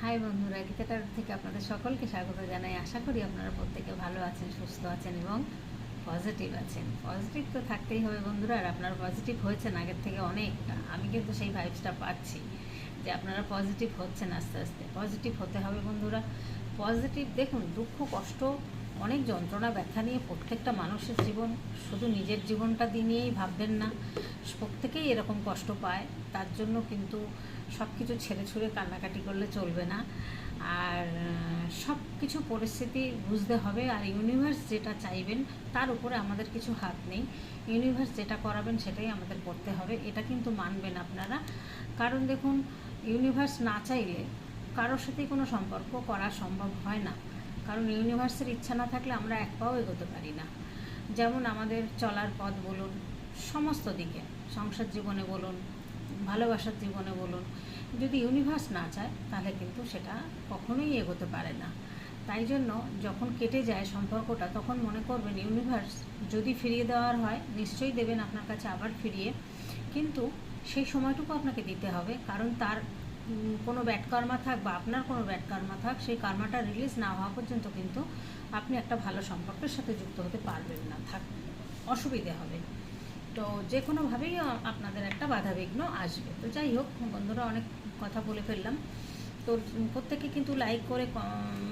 High বন্ধুরা, গীতাটার থেকে আপনাদের সকলকে স্বাগত জানাই। আশা করি আপনারা প্রত্যেকে ভালো আছেন, সুস্থ আছেন এবং পজিটিভ আছেন। পজিটিভ তো থাকতেই হবে বন্ধুরা, আর আপনারা পজিটিভ হয়েছেন আগের থেকে অনেকটা। আমি কিন্তু সেই ভাইবসটা পাচ্ছি যে আপনারা পজিটিভ হচ্ছেন আস্তে আস্তে। পজিটিভ হতে হবে বন্ধুরা। পজিটিভ দেখুন, দুঃখ, কষ্ট, অনেক যন্ত্রণা, ব্যথা নিয়ে প্রত্যেকটা মানুষের জীবন, শুধু নিজের জীবনটা নিয়েই ভাববেন না। প্রত্যেকেই এরকম কষ্ট পায়। তার জন্য কিন্তু সব কিছু ছেড়ে ছুড়ে কান্নাকাটি করলে চলবে না। আর সব কিছু পরিস্থিতি বুঝতে হবে। আর ইউনিভার্স যেটা চাইবেন, তার উপরে আমাদের কিছু হাত নেই। ইউনিভার্স যেটা করাবেন, সেটাই আমাদের করতে হবে। এটা কিন্তু মানবেন আপনারা। কারণ দেখুন ইউনিভার্স না চাইলে কারোর সাথেই কোনো সম্পর্ক করা সম্ভব হয় না। কারণ ইউনিভার্সের ইচ্ছা না থাকলে আমরা এক পাও এগোতে পারি না। যেমন আমাদের চলার পথ বলুন, সমস্ত দিকে, সংসার জীবনে বলুন ভালোবাসার জীবনে বলুন, যদি ইউনিভার্স না চায়, তাহলে কিন্তু সেটা কখনোই এগোতে পারে না। তাই জন্য যখন কেটে যায় সম্পর্কটা, তখন মনে করবেন ইউনিভার্স যদি ফিরিয়ে দেওয়ার হয়, নিশ্চয়ই দেবেন আপনার কাছে আবার ফিরিয়ে। কিন্তু সেই সময়টুকু আপনাকে দিতে হবে, কারণ তার কোনো ব্যাড কর্মা থাক বা আপনার কোনো ব্যাড কর্মা থাক, সেই কর্মাটা রিলিজ না হওয়া পর্যন্ত কিন্তু আপনি একটা ভালো সম্পর্কের সাথে যুক্ত হতে পারবেন না, থাক, অসুবিধে হবে। তো যে কোনোভাবেই আপনাদের একটা বাধাবিঘ্ন আসবে। তো যাই হোক, বন্ধুরা অনেক কথা বলে ফেললাম। তো প্রত্যেকে কিন্তু লাইক করে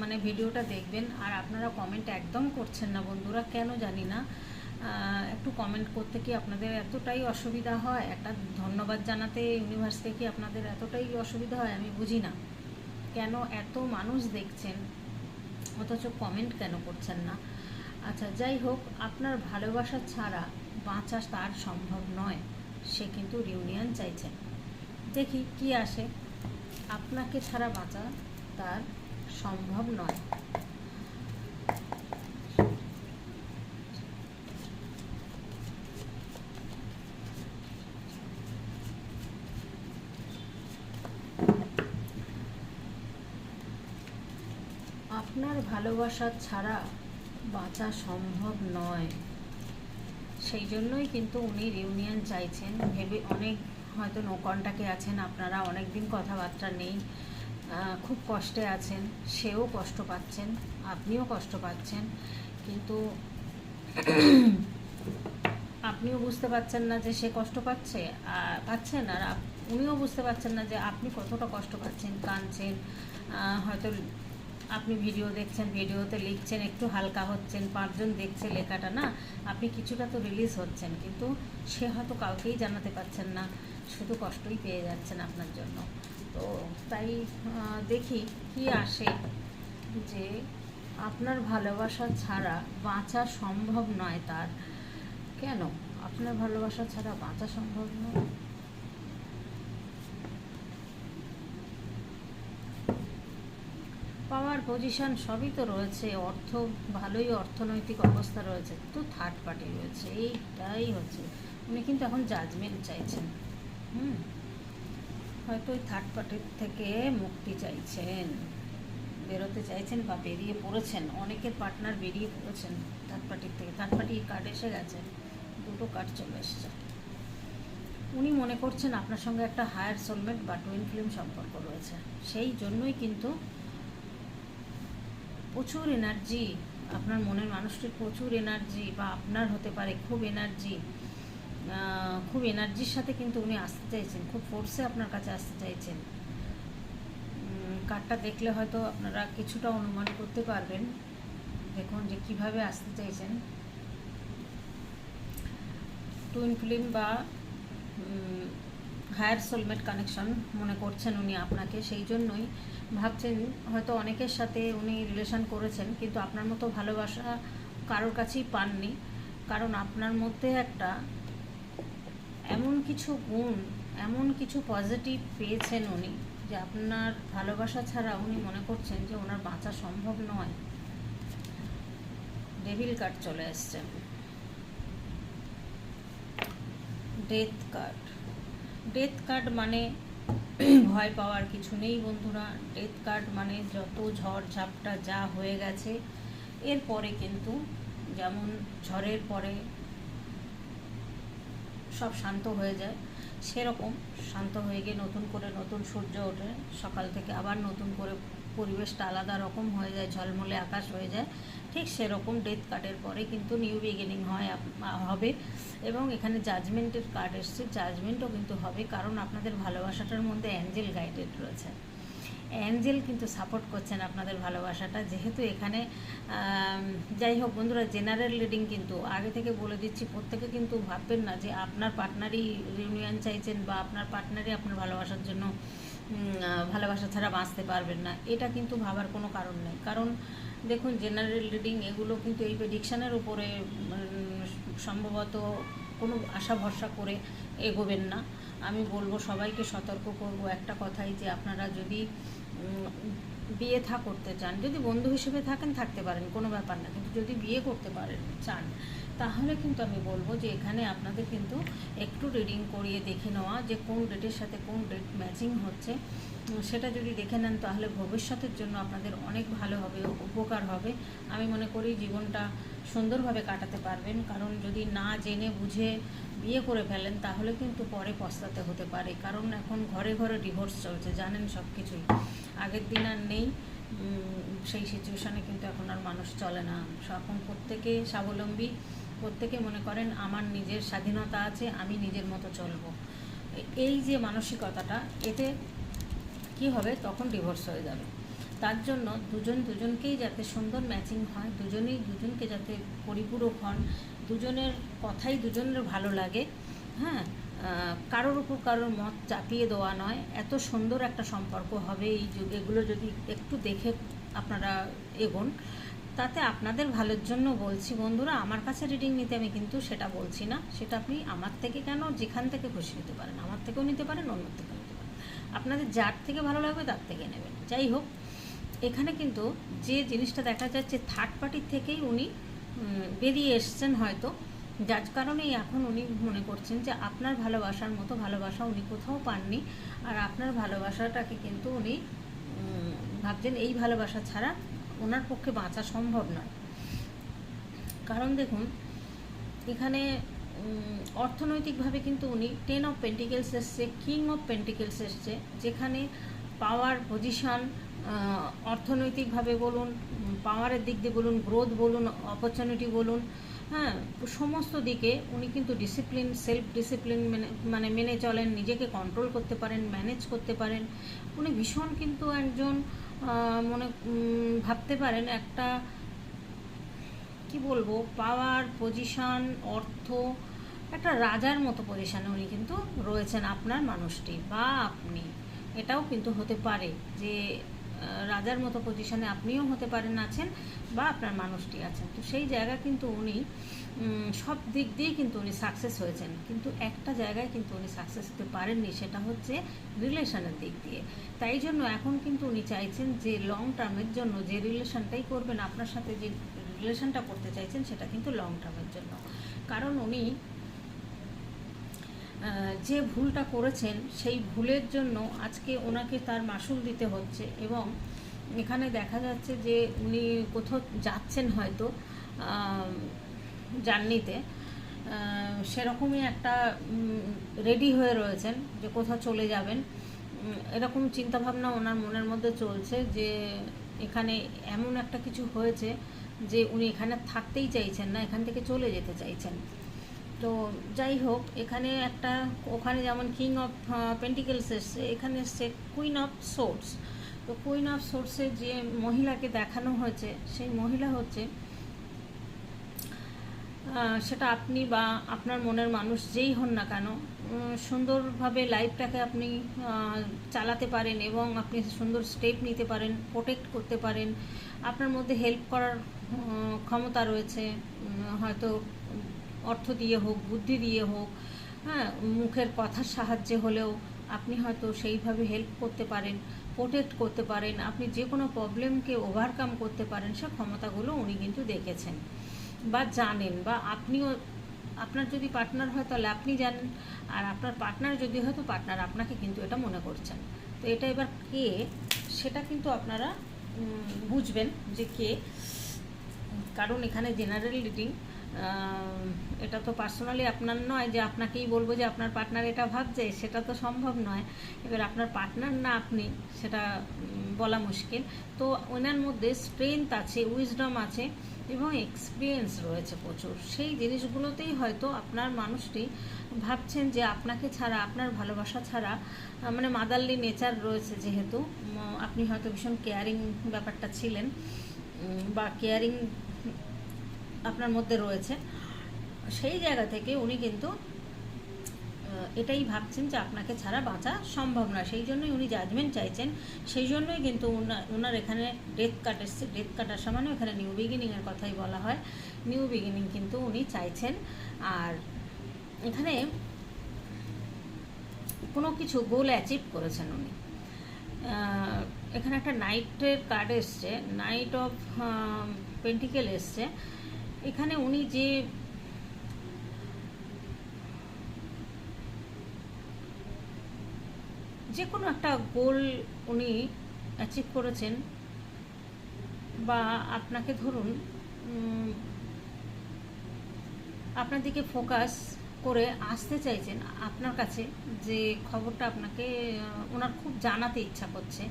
মানে ভিডিওটা দেখবেন। আর আপনারা কমেন্ট একদম করছেন না বন্ধুরা, কেন জানি না। একটু কমেন্ট করতে কি আপনাদের এতটাই অসুবিধা হয়? একটা ধন্যবাদ জানাতে ইউনিভার্সকে কি আপনাদের এতটাই অসুবিধা হয়? আমি বুঝি না। কেন এত মানুষ দেখছেন? অথচ কমেন্ট কেন করছেন না? আচ্ছা যাই হোক, আপনার ভালোবাসা ছাড়া বাঁচা তার সম্ভব নয়। সে কিন্তু রিউনিয়ন চাইছে। দেখি কি আসে। আপনাকে ছাড়া বাঁচা তার সম্ভব নয়। আপনার ভালোবাসা ছাড়া বাঁচা সম্ভব নয়। সেই জন্যই কিন্তু উনি রিউনিয়ন চাইছেন। ভেবে অনেক হয়তো নো কন্টাক্টে আছেন আপনারা অনেক দিন কথাবার্তা নেই। খুব কষ্টে আছেন, সেও কষ্ট পাচ্ছেন, আপনিও কষ্ট পাচ্ছেন। কিন্তু আপনিও বুঝতে পারছেন না যে সে কষ্ট পাচ্ছে পাচ্ছেন আর উনিও বুঝতে পারছেন না যে আপনি কতটা কষ্ট পাচ্ছেন, কাঁদছেন হয়তো আপনি ভিডিও দেখছেন, ভিডিওতে লিখছেন, একটু হালকা হচ্ছেন, পাঁচজন দেখছে লেখাটা, না? আপনি কিছুটা তো রিলিজ হচ্ছেন, কিন্তু সে হয়তো কাউকেই জানাতে পারছেন না, শুধু কষ্টই পেয়ে যাচ্ছেন আপনার জন্য। তো তাই দেখি কি আসে যে আপনার ভালোবাসা ছাড়া বাঁচা সম্ভব নয় তার। কেন? আপনার ভালোবাসা ছাড়া বাঁচা সম্ভব নয়? পাওয়ার পজিশন সবই তো রয়েছে, অর্থ, ভালোই অর্থনৈতিক অবস্থা রয়েছে, তো থার্ড পার্টি রয়েছে, এইটাই হচ্ছে। উনি কিন্তু এখন জাজমেন্ট চাইছেন। হুম? হয়তো ওই থার্ড পার্টির থেকে মুক্তি চাইছেন। বেরোতে চাইছেন বা বেরিয়ে পড়েছেন, অনেকের পার্টনার বেরিয়ে পড়েছেন থার্ড পার্টির থেকে। থার্ড পার্টি কার্ড এসে গেছে, দুটো কার্ড চলে এসছে। উনি মনে করছেন আপনার সঙ্গে একটা হায়ার সোলমেট বা টুইন ফিল্ম সম্পর্ক রয়েছে। সেই জন্যই কিন্তু প্রচুর এনার্জি আপনার মনের মানুষটির প্রচুর এনার্জি বা আপনার হতে পারে খুব এনার্জি খুব এনার্জির সাথে কিন্তু উনি আসতে চাইছেন, খুব ফোর্সে আপনার কাছে আসতে চাইছেন। কার্ডটা দেখলে হয়তো আপনারা কিছুটা অনুমান করতে পারবেন, দেখুন যে কীভাবে আসতে চাইছেন। টুইন ফিল্ম বা হায়ার সোলমেট কানেকশন মনে করছেন উনি আপনাকে, সেই জন্যই ভাবছেন, হয়তো অনেকের সাথে উনি রিলেশন করেছেন, কিন্তু আপনার মতো ভালোবাসা কারোর কাছেই পাননি। কারণ আপনার মধ্যে একটা এমন কিছু গুণ, এমন কিছু পজিটিভ পেয়েছেন উনি, যে আপনার ভালোবাসা ছাড়া উনি মনে করছেন যে ওনার বাঁচা সম্ভব নয়। ডেভিল কার্ড চলে এসছে। Death card. ডেথ কার্ড মানে ভয় পাওয়ার কিছু নেই বন্ধুরা। ডেথ কার্ড মানে যত ঝড় ঝাপটা যা হয়ে গেছে এরপরে কিন্তু যেমন ঝড়ের পরে সব শান্ত হয়ে যায়, সেরকম শান্ত হয়ে গিয়ে নতুন করে নতুন সূর্য ওঠে, সকাল থেকে আবার নতুন করে পরিবেশটা আলাদা রকম হয়ে যায়, ঝলমলে আকাশ হয়ে যায়। ঠিক সেরকম ডেথ কার্ডের পরে কিন্তু নিউ বিগিনিং হয় হবে। এবং এখানে জাজমেন্টের কার্ড এসছে। জাজমেন্টও কিন্তু হবে কারণ আপনাদের ভালোবাসাটার মধ্যে অ্যাঞ্জেল গাইডেড রয়েছে। অ্যাঞ্জেল কিন্তু সাপোর্ট করছেন আপনাদের ভালোবাসাটা। যেহেতু এখানে যাই হোক বন্ধুরা জেনারেল রিডিং কিন্তু, আগে থেকে বলে দিচ্ছি, প্রত্যেকে কিন্তু ভাববেন না যে আপনার পার্টনারই রিউনিয়ন চাইছেন বা আপনার পার্টনারই আপনার ভালোবাসার জন্য ভালোবাসা ছাড়া বাঁচতে পারবেন না। এটা কিন্তু ভাবার কোনো কারণ নেই। কারণ দেখুন জেনারেল রিডিং এগুলো কিন্তু এই প্রেডিকশানের উপরে সম্ভবত কোনো আশা ভরসা করে এগোবেন না। আমি বলব, সবাইকে সতর্ক করব একটা কথাই যে আপনারা যদি বিয়ে থা করতে চান, যদি বন্ধু হিসেবে থাকেন, থাকতে পারেন, কোনো ব্যাপার না। কিন্তু যদি বিয়ে করতে পারেন, চান তাহলে কিন্তু আমি বলব যে এখানে আপনাদের কিন্তু একটু রিডিং করিয়ে দেখে নেওয়া যে কোন ডেটের সাথে কোন ডেট ম্যাচিং হচ্ছে। সেটা যদি দেখে নেন তাহলে ভবিষ্যতের জন্য আপনাদের অনেক ভালো হবে, উপকার হবে। আমি মনে করি জীবনটা সুন্দরভাবে কাটাতে পারবেন। কারণ যদি না জেনে বুঝে বিয়ে করে ফেলেন তাহলে কিন্তু পরে পস্তাতে হতে পারে। কারণ এখন ঘরে ঘরে ডিভোর্স চলছে, জানেন সব কিছুই আগের দিন আর নেই সেই সিচুয়েশানে কিন্তু এখন আর মানুষ চলে না। এখন প্রত্যেকে স্বাবলম্বী। প্রত্যেকে মনে করেন আমার নিজের স্বাধীনতা আছে, আমি নিজের মতো চলবো। এই যে মানসিকতাটা, এতে কি হবে? তখন ডিভোর্স হয়ে যাবে। তার জন্য দুজন দুজনকেই যাতে সুন্দর ম্যাচিং হয়, দুজনেই দুজনকে যাতে পরিপূরক হন, দুজনের কথাই দুজনের ভালো লাগে হ্যাঁ? কারোর উপর কারোর মত চাপিয়ে দেওয়া নয়। এত সুন্দর একটা সম্পর্ক হবে এই যুগে, এগুলো যদি একটু দেখে আপনারা এগোন। তাতে আপনাদের ভালোর জন্য বলছি, বন্ধুরা, আমার কাছে রিডিং নিতে আমি কিন্তু সেটা বলছি না। সেটা আপনি আমার থেকে কেন যেখান থেকে খুশি নিতে পারেন, আমার থেকেও নিতে পারেন অন্য থেকেও নিতে পারেন। আপনাদের যার থেকে ভালো লাগবে তার থেকে নেবেন। যাই হোক, এখানে কিন্তু যে জিনিসটা দেখা যাচ্ছে থার্ড পার্টির থেকেই উনি বেরিয়ে এসছেন হয়তো। যার কারণেই এখন উনি মনে করছেন যে আপনার ভালোবাসার মতো ভালোবাসা উনি কোথাও পাননি। আর আপনার ভালোবাসাটাকে কিন্তু উনি ভাবছেন এই ভালোবাসা ছাড়া ওনার পক্ষে বাঁচা সম্ভব নয়। কারণ দেখুন, এখানে অর্থনৈতিকভাবে কিন্তু উনি টেন অফ পেন্টিকেলস এসছে কিং অফ পেন্টিকেলস এসছে, যেখানে পাওয়ার পজিশন অর্থনৈতিকভাবে বলুন পাওয়ারের দিক দিয়ে বলুন গ্রোথ বলুন অপরচুনিটি বলুন হ্যাঁ সমস্ত দিকে উনি কিন্তু ডিসিপ্লিন সেলফ ডিসিপ্লিন মেনে মানে মেনে চলেন, নিজেকে কন্ট্রোল করতে পারেন ম্যানেজ করতে পারেন। উনি ভীষণ কিন্তু একজন মনে ভাবতে পারেন একটা, কি বলব, পাওয়ার পজিশন অর্থ, একটা রাজার মতো পজিশানে উনি কিন্তু রয়েছেন আপনার মানুষটি বা আপনি। এটাও কিন্তু হতে পারে যে রাজার মতো পজিশানে আপনিও হতে পারেন আছেন বা আপনার মানুষটি আছেন। তো সেই জায়গা কিন্তু উনি সব দিক দিয়ে কিন্তু উনি সাকসেস হয়েছেন। কিন্তু একটা জায়গায় কিন্তু উনি সাকসেস হতে পারেননি, সেটা হচ্ছে রিলেশনের দিক দিয়ে। তাই জন্য এখন কিন্তু উনি চাইছেন যে লং টার্মের জন্য যে রিলেশনটাই করবেন, আপনার সাথে যে রিলেশনটা করতে চাইছেন, সেটা কিন্তু লং টার্মের জন্য। কারণ উনি যে ভুলটা করেছেন, সেই ভুলের জন্য আজকে ওনাকে তার মাসুল দিতে হচ্ছে এবং এখানে দেখা যাচ্ছে যে উনি কোথাও যাচ্ছেন হয়তো জার্নিতে সেরকমই একটা রেডি হয়ে রয়েছেন যে কোথাও চলে যাবেন। এরকম চিন্তাভাবনা ওনার মনের মধ্যে চলছে যে এখানে এমন একটা কিছু হয়েছে যে উনি এখানে থাকতেই চাইছেন না, এখান থেকে চলে যেতে চাইছেন। তো যাই হোক, এখানে একটা, ওখানে যেমন কিং অফ পেন্টিকেলস এসছে, এখানে এসছে কুইন অফ সোর্স তো কুইন অফ সোর্সে যে মহিলাকে দেখানো হয়েছে, সেই মহিলা হচ্ছে সেটা আপনি বা আপনার মনের মানুষ যেই হন না কেন সুন্দরভাবে লাইফটাকে আপনি চালাতে পারেন এবং আপনি সুন্দর স্টেপ নিতে পারেন প্রোটেক্ট করতে পারেন। আপনার মধ্যে হেল্প করার ক্ষমতা রয়েছে হয়তো অর্থ দিয়ে হোক, বুদ্ধি দিয়ে হোক হ্যাঁ মুখের কথার সাহায্যে হলেও আপনি হয়তো সেইভাবে হেল্প করতে পারেন প্রোটেক্ট করতে পারেন। আপনি যে কোনো প্রবলেমকে ওভারকাম করতে পারেন, সে ক্ষমতাগুলো উনি কিন্তু দেখেছেন। বা জানেন বা আপনিও, আপনার যদি পার্টনার হয় তাহলে আপনি জানেন, আর আপনার পার্টনার যদি হয় তো পার্টনার আপনাকে কিন্তু এটা মনে করছেন। তো এটা এবার কে, সেটা কিন্তু আপনারা বুঝবেন যে কে। কারণ এখানে জেনারেল রিডিং এটা তো পার্সোনালি আপনার নয় যে আপনাকেই বলব যে আপনার পার্টনার এটা ভাবছে, সেটা তো সম্ভব নয়। এবার আপনার পার্টনার না আপনি, সেটা বলা মুশকিল। তো ওনার মধ্যে স্ট্রেংথ আছে উইজডম আছে এবং এক্সপিরিয়েন্স রয়েছে প্রচুর। সেই জিনিসগুলোতেই হয়তো আপনার মানুষটি ভাবছেন যে আপনাকে ছাড়া, আপনার ভালোবাসা ছাড়া মানে মাদারলি নেচার রয়েছে যেহেতু। আপনি হয়তো ভীষণ কেয়ারিং ব্যাপারটা ছিলেন। বা কেয়ারিং আপনার মধ্যে রয়েছে। সেই জায়গা থেকে উনি কিন্তু এটাই ভাবছেন যে আপনাকে ছাড়া বাঁচা সম্ভব নয়। সেই জন্যই উনি জাজমেন্ট চাইছেন। সেই জন্যই কিন্তু ওনার এখানে ডেথ কাট এসছে। ডেথ কাটার আসা মানে এখানে নিউ বিগিনিংয়ের কথাই বলা হয়। নিউ বিগিনিং কিন্তু উনি চাইছেন। আর এখানে কোনো কিছু গোল অ্যাচিভ করেছেন উনি। এখানে একটা নাইটের কার্ড এসছে। নাইট অফ পেন্টিকেল এসছে। এখানে উনি যে যে কোনো একটা গোল উনি অ্যাচিভ করেছেন, বা আপনাকে ধরুন আপনার দিকে ফোকাস করে আসতে চাইছেন আপনার কাছে যে খবরটা আপনাকে ওনার খুব জানাতে ইচ্ছা করছে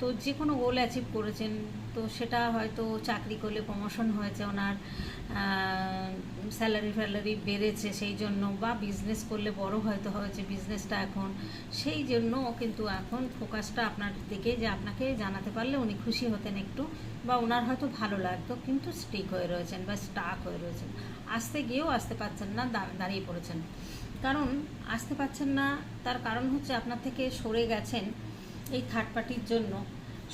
তো যে কোনো গোল অ্যাচিভ করেছেন, তো সেটা হয়তো চাকরি করলে প্রমোশন হয়েছে, ওনার স্যালারি ফ্যালারি বেড়েছে সেই জন্য, বা বিজনেস করলে বড় হয়তো হয়েছে বিজনেসটা এখন, সেই জন্য কিন্তু এখন ফোকাসটা আপনার দিকে যে আপনাকে জানাতে পারলে উনি খুশি হতেন একটু, বা ওনার হয়তো ভালো লাগতো, কিন্তু স্টিক হয়ে রয়েছেন বা স্টাক হয়ে রয়েছেন। আসতে গিয়েও আসতে পারছেন না দাঁড়িয়ে পড়েছেন। কারণ, আসতে পারছেন না, তার কারণ হচ্ছে আপনার থেকে সরে গেছেন এই থার্ড পার্টির জন্য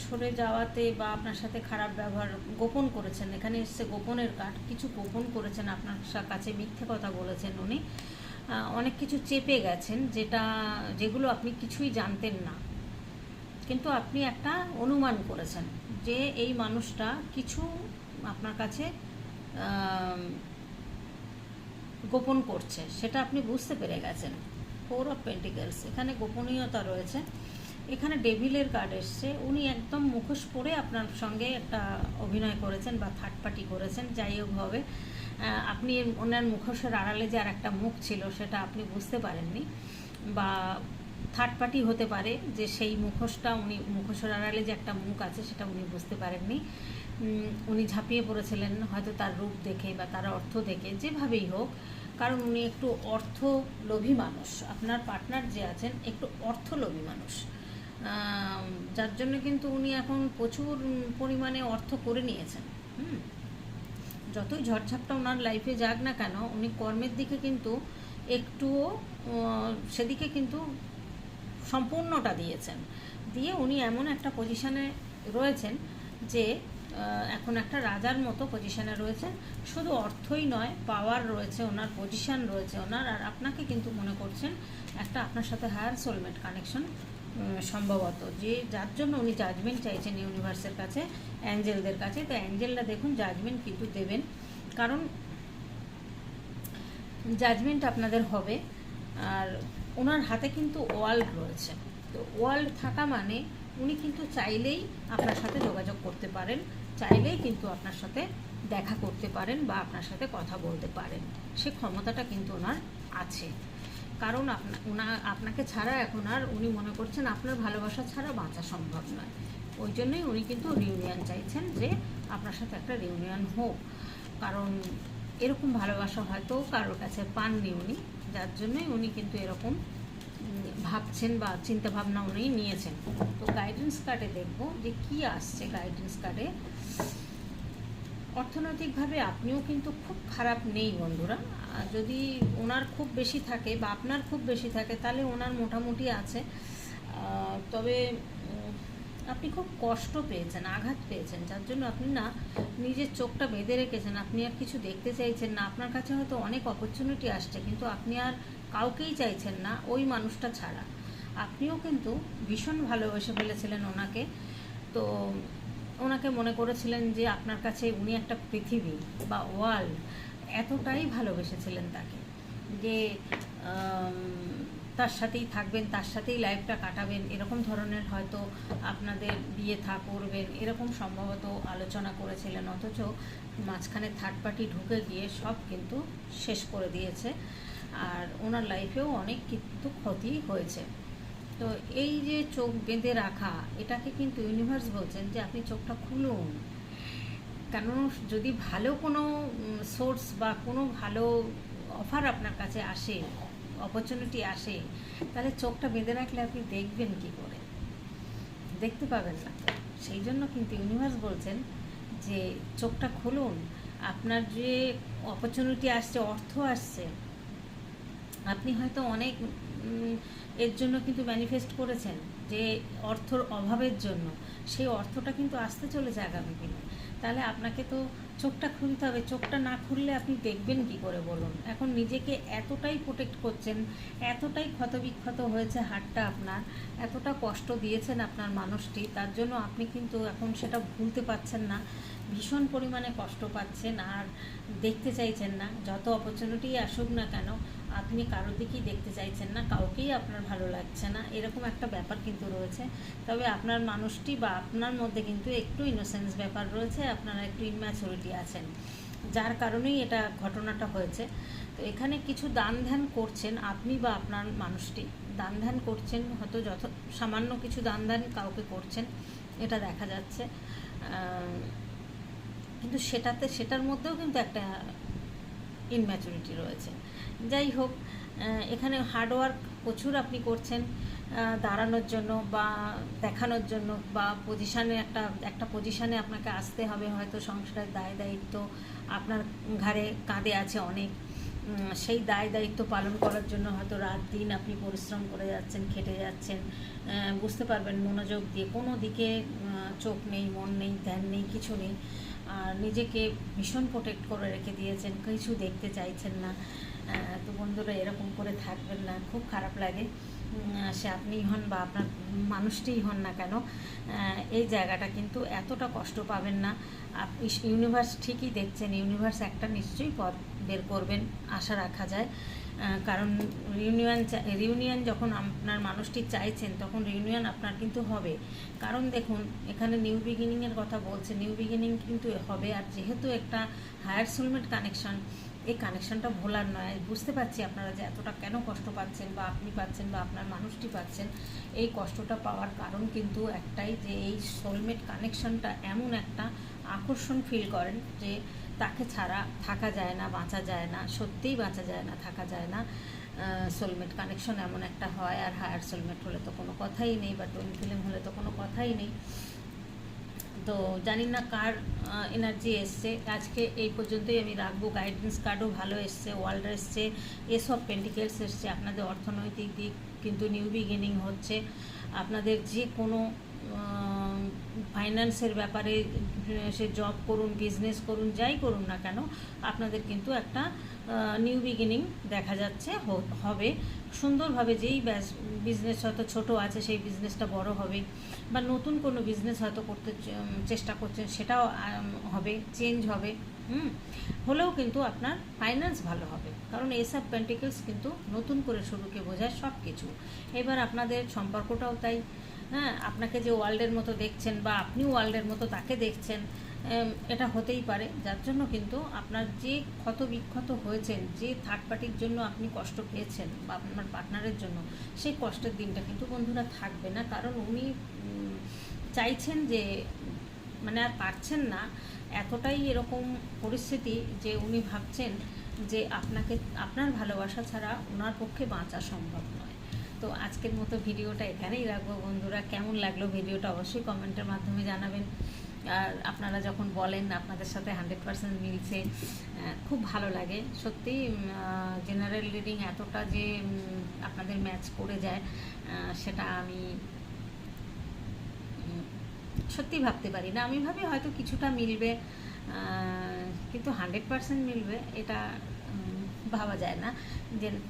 সরে যাওয়াতে বা আপনার সাথে খারাপ ব্যবহার গোপন করেছেন, এখানে এসছে গোপনের কাঠ কিছু গোপন করেছেন আপনার কাছে মিথ্যে কথা বলেছেন উনি। অনেক কিছু চেপে গেছেন যেটা, যেগুলো আপনি কিছুই জানতেন না। কিন্তু আপনি একটা অনুমান করেছেন যে এই মানুষটা কিছু আপনার কাছে গোপন করছে, সেটা আপনি বুঝতে পেরে গেছেন। ফোর অফ পেন্টিকেলস এখানে গোপনীয়তা রয়েছে। এখানে ডেভিলের কার্ড এসছে। উনি একদম মুখোশ পরে আপনার সঙ্গে একটা অভিনয় করেছেন বা থার্ড পার্টি করেছেন, যাই হোক হবে। আপনি ওনার মুখোশের আড়ালে যে আর একটা মুখ ছিল, সেটা আপনি বুঝতে পারেননি। বা থার্ড পার্টি হতে পারে যে সেই মুখোশটা উনি, মুখোশের আড়ালে যে একটা মুখ আছে, সেটা উনি বুঝতে পারেননি। উনি ঝাঁপিয়ে পড়েছিলেন, হয়তো তার রূপ দেখে বা তার অর্থ দেখে, যেভাবেই হোক। কারণ উনি একটু অর্থলোভী মানুষ। আপনার পার্টনার যে আছেন, একটু অর্থলোভী মানুষ। যার জন্য কিন্তু উনি এখন প্রচুর পরিমাণে অর্থ করে নিয়েছেন। হুম? যতই ঝড়ঝাপটা ওনার লাইফে যাক না কেন, উনি কর্মের দিকে কিন্তু একটুও সেদিকে কিন্তু সম্পূর্ণটা দিয়েছেন। দিয়ে উনি এমন একটা পজিশানে রয়েছেন যে এখন একটা রাজার মতো পজিশানে রয়েছেন। শুধু অর্থই নয় পাওয়ার রয়েছে, ওনার পজিশন রয়েছে ওনার। আর আপনাকে কিন্তু মনে করছেন একটা আপনার সাথে হায়ার সোলমেট কানেকশন সম্ভবত। যে যার জন্য উনি জাজমেন্ট চাইছেন ইউনিভার্সের কাছে, অ্যাঞ্জেলদের কাছে, তো অ্যাঞ্জেলরা দেখুন জাজমেন্ট কিন্তু দেবেন। কারণ জাজমেন্ট আপনাদের হবে, আর ওনার হাতে কিন্তু ওয়ার্ল্ড রয়েছে। তো ওয়ার্ল্ড থাকা মানে উনি কিন্তু চাইলেই আপনার সাথে যোগাযোগ করতে পারেন, চাইলেই কিন্তু আপনার সাথে দেখা করতে পারেন বা আপনার সাথে কথা বলতে পারেন। সে ক্ষমতাটা কিন্তু ওনার আছে। কারণ আপনা আপনাকে ছাড়া এখন আর উনি মনে করছেন আপনার ভালোবাসা ছাড়া বাঁচা সম্ভব নয়। ওই জন্যই উনি কিন্তু রিউনিয়ন চাইছেন যে আপনার সাথে একটা রিউনিয়ন হোক। কারণ এরকম ভালোবাসা হয়তো কারোর কাছে পাননি উনি, যার জন্যই উনি কিন্তু এরকম ভাবছেন বা চিন্তাভাবনা উনি নিয়েছেন। তো গাইডেন্স কার্ডে দেখব যে কি আসছে গাইডেন্স কার্ডে অর্থনৈতিকভাবে আপনিও কিন্তু খুব খারাপ নেই বন্ধুরা। যদি ওনার খুব বেশি থাকে বা আপনার খুব বেশি থাকে, তাহলে ওনার মোটামুটি আছে। তবে আপনি খুব কষ্ট পেয়েছেন, আঘাত পেয়েছেন। যার জন্য আপনি না নিজের চোখটা বেঁধে রেখেছেন। আপনি আর কিছু দেখতে চাইছেন না। আপনার কাছে হয়তো অনেক অপরচুনিটি আসছে, কিন্তু আপনি আর কাউকেই চাইছেন না ওই মানুষটা ছাড়া। আপনিও কিন্তু ভীষণ ভালোবেসে ফেলেছিলেন ওনাকে। তো ওনাকে মনে করেছিলেন যে আপনার কাছে উনি একটা পৃথিবী বা ওয়ার্ল্ড এতটাই ভালোবেসেছিলেন তাকে যে তার সাথেই থাকবেন, তার সাথেই লাইফটা কাটাবেন। এরকম ধরনের হয়তো আপনাদের বিয়ে থা করবেন, এরকম সম্ভবত আলোচনা করেছিলেন, অথচ মাঝখানে থার্ড পার্টি ঢুকে গিয়ে সব কিন্তু শেষ করে দিয়েছে। আর ওনার লাইফেও অনেক কিন্তু ক্ষতি হয়েছে। তো এই যে চোখ বেঁধে রাখা, এটাকে কিন্তু ইউনিভার্স বলছেন যে আপনি চোখটা খুলুন। কেন যদি ভালো কোনো সোর্স বা কোনো ভালো অফার আপনার কাছে আসে অপরচুনিটি আসে, তাহলে চোখটা বেঁধে রাখলে আপনি দেখবেন কি করে? দেখতে পাবেন না। সেই জন্য কিন্তু ইউনিভার্স বলছেন যে চোখটা খুলুন। আপনার যে অপরচুনিটি আসছে, অর্থ আসছে, আপনি হয়তো অনেক এর জন্য কিন্তু ম্যানিফেস্ট করেছেন যে অর্থর অভাবের জন্য। সেই অর্থটা কিন্তু আসতে চলেছে আগামী দিনে। তাহলে আপনাকে তো চোখটা খুলতে হবে। চোখটা না খুললে আপনি দেখবেন কি করে বলুন? এখন নিজেকে এতটাই প্রোটেক্ট করছেন, এতটাই ক্ষতবিক্ষত হয়েছে হাটটা আপনার, এতটা কষ্ট দিয়েছেন আপনার মানুষটি, তার জন্য আপনি কিন্তু এখন সেটা ভুলতে পারছেন না। ভীষণ পরিমাণে কষ্ট পাচ্ছেন আর দেখতে চাইছেন না। যত অপরচুনিটি আসুক না কেন আপনি কারোর দিকেই দেখতে চাইছেন না, কাউকেই আপনার ভালো লাগছে না, এরকম একটা ব্যাপার কিন্তু রয়েছে। তবে আপনার মানুষটি বা আপনার মধ্যে কিন্তু একটু ইনোসেন্স ব্যাপার রয়েছে, আপনারা একটু ইম্যাচুরিটি আছেন। যার কারণেই এটা ঘটনাটা হয়েছে। তো এখানে কিছু দান ধ্যান করছেন আপনি বা আপনার মানুষটি। দান ধ্যান করছেন, হয়তো যত সামান্য কিছু দান ধ্যান কাউকে করছেন, এটা দেখা যাচ্ছে। কিন্তু সেটাতে, সেটার মধ্যেও কিন্তু একটা ইনম্যাচুরিটি রয়েছে। যাই হোক এখানে হার্ডওয়ার্ক প্রচুর আপনি করছেন দাঁড়ানোর জন্য বা দেখানোর জন্য বা পজিশানে একটা একটা পজিশানে আপনাকে আসতে হবে, হয়তো সংসারের দায় দায়িত্ব আপনার ঘাড়ে কাঁধে আছে অনেক। সেই দায় দায়িত্ব পালন করার জন্য হয়তো রাত দিন আপনি পরিশ্রম করে যাচ্ছেন, খেটে যাচ্ছেন বুঝতে পারবেন মনোযোগ দিয়ে। কোনো দিকে চোখ নেই, মন নেই, ধ্যান নেই, কিছু নেই। আর নিজেকে ভীষণ প্রোটেক্ট করে রেখে দিয়েছেন, কিছু দেখতে চাইছেন না। তো বন্ধুরা, এরকম করে থাকবেন না, খুব খারাপ লাগে। সে আপনিই হন বা আপনার মানুষটিই হন না কেন এই জায়গাটা কিন্তু এতটা কষ্ট পাবেন না। ইউনিভার্স ঠিকই দেখছেন ইউনিভার্স একটা নিশ্চয়ই পথ বের করবেন, আশা রাখা যায়। কারণ রিউনিয়ন রিউনিয়ন যখন আপনার মানুষটি চাইছেন, তখন রিউনিয়ন আপনার কিন্তু হবে। কারণ দেখুন, এখানে নিউ বিগিনিংয়ের কথা বলছে নিউ বিগিনিং কিন্তু হবে। আর যেহেতু একটা হায়ার সোলমেট কানেকশন এই কানেকশনটা ভোলার নয়। বুঝতে পারছি আপনারা যে এতটা কেন কষ্ট পাচ্ছেন বা আপনি পাচ্ছেন বা আপনার মানুষটি পাচ্ছেন। এই কষ্টটা পাওয়ার কারণ কিন্তু একটাই যে এই সোলমেট কানেকশনটা এমন একটা আকর্ষণ ফিল করেন যে তাকে ছাড়া থাকা যায় না, বাঁচা যায় না, সত্যিই বাঁচা যায় না, থাকা যায় না। সোলমেট কানেকশন এমন একটা হয় আর হায়ার সোলমেট হলে তো কোনো কথাই নেই বা টোয়েন ফিল্ম হলে তো কোনো কথাই নেই। তো জানি না কার এনার্জি এসছে। আজকে এই পর্যন্তই আমি রাখব। গাইডেন্স কার্ডও ভালো এসছে ওয়ার্ল্ড এসছে, এসব পেন্টিকেলস এসছে। আপনাদের অর্থনৈতিক দিক কিন্তু নিউ বিগিনিং হচ্ছে। আপনাদের যে কোনো ফাইন্যান্সের ব্যাপারে সে জব করুন বিজনেস করুন, যাই করুন না কেন, আপনাদের কিন্তু একটা নিউ বিগিনিং দেখা যাচ্ছে হবে। সুন্দরভাবে যেই ব্যাস বিজনেস হয়তো ছোট আছে, সেই বিজনেসটা বড় হবে, বা নতুন কোনো বিজনেস হয়তো করতে চেষ্টা করছেন, সেটাও হবে চেঞ্জ হবে, হুম? হলেও কিন্তু আপনার ফাইন্যান্স ভালো হবে, কারণ এসব পেন্টিকেলস কিন্তু নতুন করে শুরুকে বোঝায় সব কিছু এবার আপনাদের সম্পর্কটাও তাই। হ্যাঁ আপনাকে যে ওয়ার্ল্ডের মতো দেখছেন বা আপনি ওয়ার্ল্ডের মতো তাকে দেখছেন এটা হতেই পারে। যার জন্য কিন্তু আপনার যে ক্ষত বিক্ষত হয়েছেন, যে থার্ড পার্টির জন্য আপনি কষ্ট পেয়েছেন বা আপনার পার্টনারের জন্য, সেই কষ্টের দিনটা কিন্তু বন্ধুরা থাকবে না। কারণ উনি চাইছেন যে মানে আর পারছেন না। এতটাই এরকম পরিস্থিতি যে উনি ভাবছেন যে আপনাকে, আপনার ভালোবাসা ছাড়া ওনার পক্ষে বাঁচা সম্ভব নয়। তো আজকের মতো ভিডিওটা এখানেই রাখব। বন্ধুরা, কেমন লাগল ভিডিওটা অবশ্যই কমেন্টের মাধ্যমে জানাবেন। আর আপনারা যখন বলেন আপনাদের সাথে হান্ড্রেড পার্সেন্ট মিলছে খুব ভালো লাগে। সত্যি জেনারেল রিডিং এতটা যে আপনাদের ম্যাচ করে যায় সেটা আমি সত্যি ভাবতে পারি না। আমি ভাবি হয়তো কিছুটা মিলবে কিন্তু হান্ড্রেড পার্সেন্ট মিলবে, এটা ভাবা যায় না।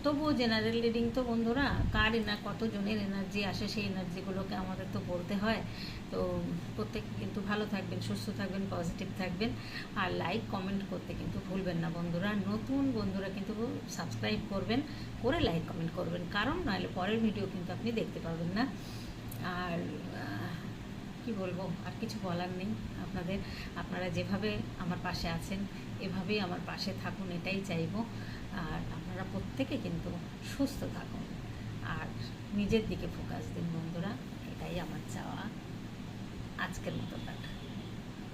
তবুও জেনারেল রিডিং তো বন্ধুরা, কার এনা কতজনের এনার্জি আসে সেই এনার্জিগুলোকে আমাদের তো বলতে হয়। তো প্রত্যেক কিন্তু ভালো থাকবেন, সুস্থ থাকবেন পজিটিভ থাকবেন। আর লাইক কমেন্ট করতে কিন্তু ভুলবেন না বন্ধুরা। নতুন বন্ধুরা কিন্তু সাবস্ক্রাইব করবেন, করে লাইক কমেন্ট করবেন। কারণ নাহলে পরের ভিডিও কিন্তু আপনি দেখতে পাবেন না। আর কি বলব? আর কিছু বলার নেই আপনাদের। আপনারা যেভাবে আমার পাশে আছেন, এভাবেই আমার পাশে থাকুন, এটাই চাইব। আর আপনারা প্রত্যেকে কিন্তু সুস্থ থাকুন। আর নিজের দিকে ফোকাস দিন বন্ধুরা, এটাই আমার চাওয়া। আজকের মতো টাটা।